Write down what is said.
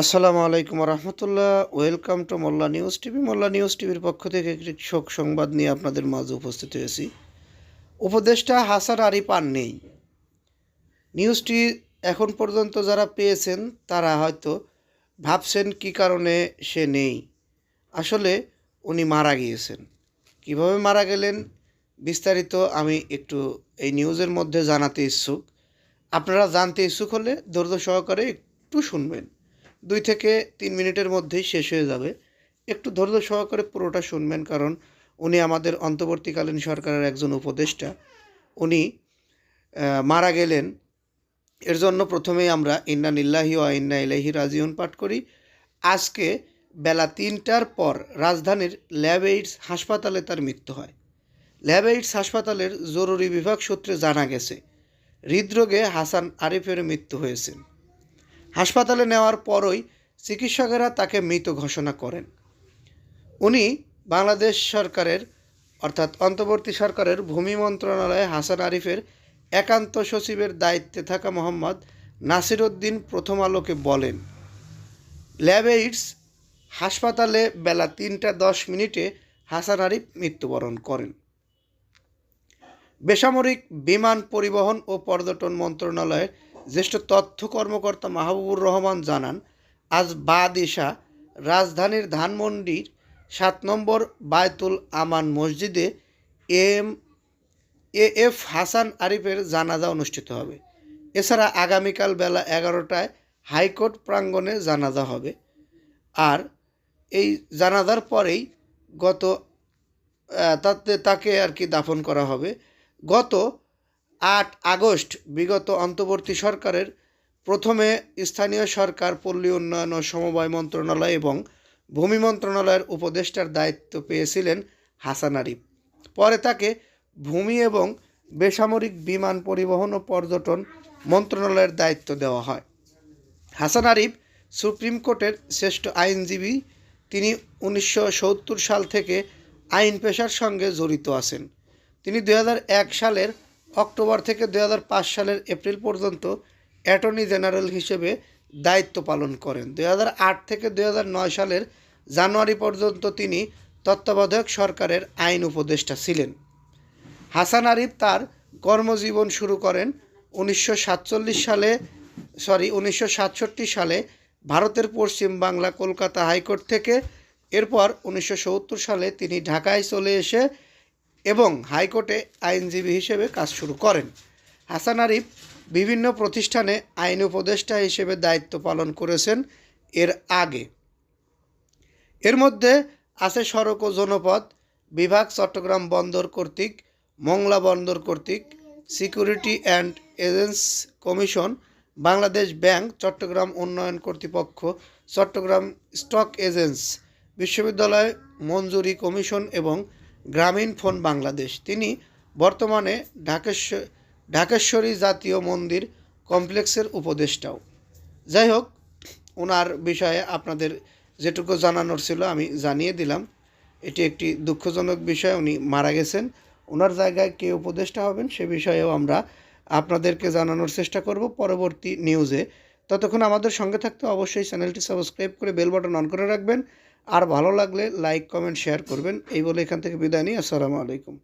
আসসালামু আলাইকুম রহমতুল্লাহ। Welcome to Molla news TV. Molla news টিভির পক্ষ থেকে একটি শোক সংবাদ নিয়ে আপনাদের মাঝে উপস্থিত হয়েছি। উপদেষ্টা হাসার আরিফ পান নেই। নিউজটি এখন পর্যন্ত যারা পেয়েছেন, তারা হয়তো ভাবছেন কি কারণে সে নেই। আসলে উনি মারা গিয়েছেন। কীভাবে মারা গেলেন, বিস্তারিত আমি একটু এই নিউজের মধ্যে জানাতে ইচ্ছুক। আপনারা জানতে ইচ্ছুক হলে ধৈর্য সহকারে একটু শুনবেন। দুই থেকে তিন মিনিটের মধ্যেই শেষ হয়ে যাবে। একটু ধৈর্য সহকারে পুরোটা শুনবেন, কারণ উনি আমাদের অন্তর্বর্তীকালীন সরকারের একজন উপদেষ্টা। উনি মারা গেলেন। এর জন্য প্রথমেই আমরা ইন্না নিল্লাহি ও ইন্না ইলাহি রাজিউন পাঠ করি। আজকে বেলা তিনটার পর রাজধানীর ল্যাব এইডস হাসপাতালে তার মৃত্যু হয়। ল্যাব এইডস হাসপাতালের জরুরি বিভাগ সূত্রে জানা গেছে, হৃদরোগে হাসান আরিফের মৃত্যু হয়েছে। হাসপাতালে নেওয়ার পরই চিকিৎসকেরা তাকে মৃত ঘোষণা করেন। উনি বাংলাদেশ সরকারের, অর্থাৎ অন্তর্বর্তী সরকারের ভূমি মন্ত্রণালয়ে হাসান আরিফের একান্ত সচিবের দায়িত্বে থাকা মোহাম্মদ নাসিরউদ্দিন প্রথম আলোকে বলেন, ল্যাব এইডস হাসপাতালে বেলা তিনটা দশ মিনিটে হাসান আরিফ মৃত্যুবরণ করেন। বেসামরিক বিমান পরিবহন ও পর্যটন মন্ত্রণালয়ের জ্যেষ্ঠ তথ্য কর্মকর্তা মাহবুবুর রহমান জানান, আজ বাদিশা রাজধানীর ধানমন্ডির সাত নম্বর বায়তুল আমান মসজিদে এম এ এফ হাসান আরিফের জানাজা অনুষ্ঠিত হবে। এছাড়া আগামীকাল বেলা এগারোটায় হাইকোর্ট প্রাঙ্গণে জানাজা হবে। আর এই জানাজার পরেই গত তাতে তাকে আর কি দাফন করা হবে। গত আট আগস্ট বিগত অন্তর্বর্তী সরকারের প্রথমে স্থানীয় সরকার, পল্লী উন্নয়ন ও সমবায় মন্ত্রণালয় এবং ভূমি মন্ত্রণালয়ের উপদেষ্টার দায়িত্ব পেয়েছিলেন হাসান আরিফ। পরে তাকে ভূমি এবং বেসামরিক বিমান পরিবহন ও পর্যটন মন্ত্রণালয়ের দায়িত্ব দেওয়া হয়। হাসান আরিফ সুপ্রিম কোর্টের শ্রেষ্ঠ আইনজীবী। তিনি উনিশশো সত্তর সাল থেকে আইন পেশার সঙ্গে জড়িত আছেন। তিনি দু হাজার এক সালের অক্টোবর থেকে দু হাজার পাঁচ সালের এপ্রিল পর্যন্ত অ্যাটর্নি জেনারেল হিসেবে দায়িত্ব পালন করেন। দু হাজার আট থেকে দু হাজার নয় সালের জানুয়ারি পর্যন্ত তিনি তত্ত্বাবধায়ক সরকারের আইন উপদেষ্টা ছিলেন। হাসান আরিফ তার কর্মজীবন শুরু করেন উনিশশো সাতচল্লিশ সালে, সরি, উনিশশো সাতষট্টি সালে ভারতের পশ্চিম বাংলা কলকাতা হাইকোর্ট থেকে। এরপর উনিশশো সত্তর সালে তিনি ঢাকায় চলে এসে এবং হাইকোর্টে আইনজীবী হিসেবে কাজ শুরু করেন। হাসান আরিফ বিভিন্ন প্রতিষ্ঠানে আইন উপদেষ্টা হিসেবে দায়িত্ব পালন করেছেন এর আগে। এর মধ্যে আছে সড়ক ও জনপথ বিভাগ, চট্টগ্রাম বন্দর কর্তৃক, মংলা বন্দর কর্তৃক, security and exchange commission, Bangladesh bank, Chattogram উন্নয়ন কর্তৃপক্ষ, চট্টগ্রাম স্টক এজেন্স, বিশ্ববিদ্যালয় মঞ্জুরি কমিশন এবং গ্রামীণ ফোন বাংলাদেশ। তিনি বর্তমানে ঢাকেশ্বর ঢাকেশ্বরী জাতীয় মন্দির কমপ্লেক্সের উপদেষ্টাও। যাই হোক, ওনার বিষয়ে আপনাদের যেটুকু জানানোর ছিল আমি জানিয়ে দিলাম। এটি একটি দুঃখজনক বিষয়, উনি মারা গেছেন। ওনার জায়গায় কে উপদেষ্টা হবেন সে বিষয়েও আমরা আপনাদেরকে জানানোর চেষ্টা করব পরবর্তী নিউজে। ততক্ষণ আমাদের সঙ্গে থাকতে অবশ্যই চ্যানেলটি সাবস্ক্রাইব করে বেল বাটন অন করে রাখবেন। আর ভালো লাগলে লাইক কমেন্ট শেয়ার করবেন। এই বলে এখান থেকে বিদায় নিই। আসসালামু আলাইকুম।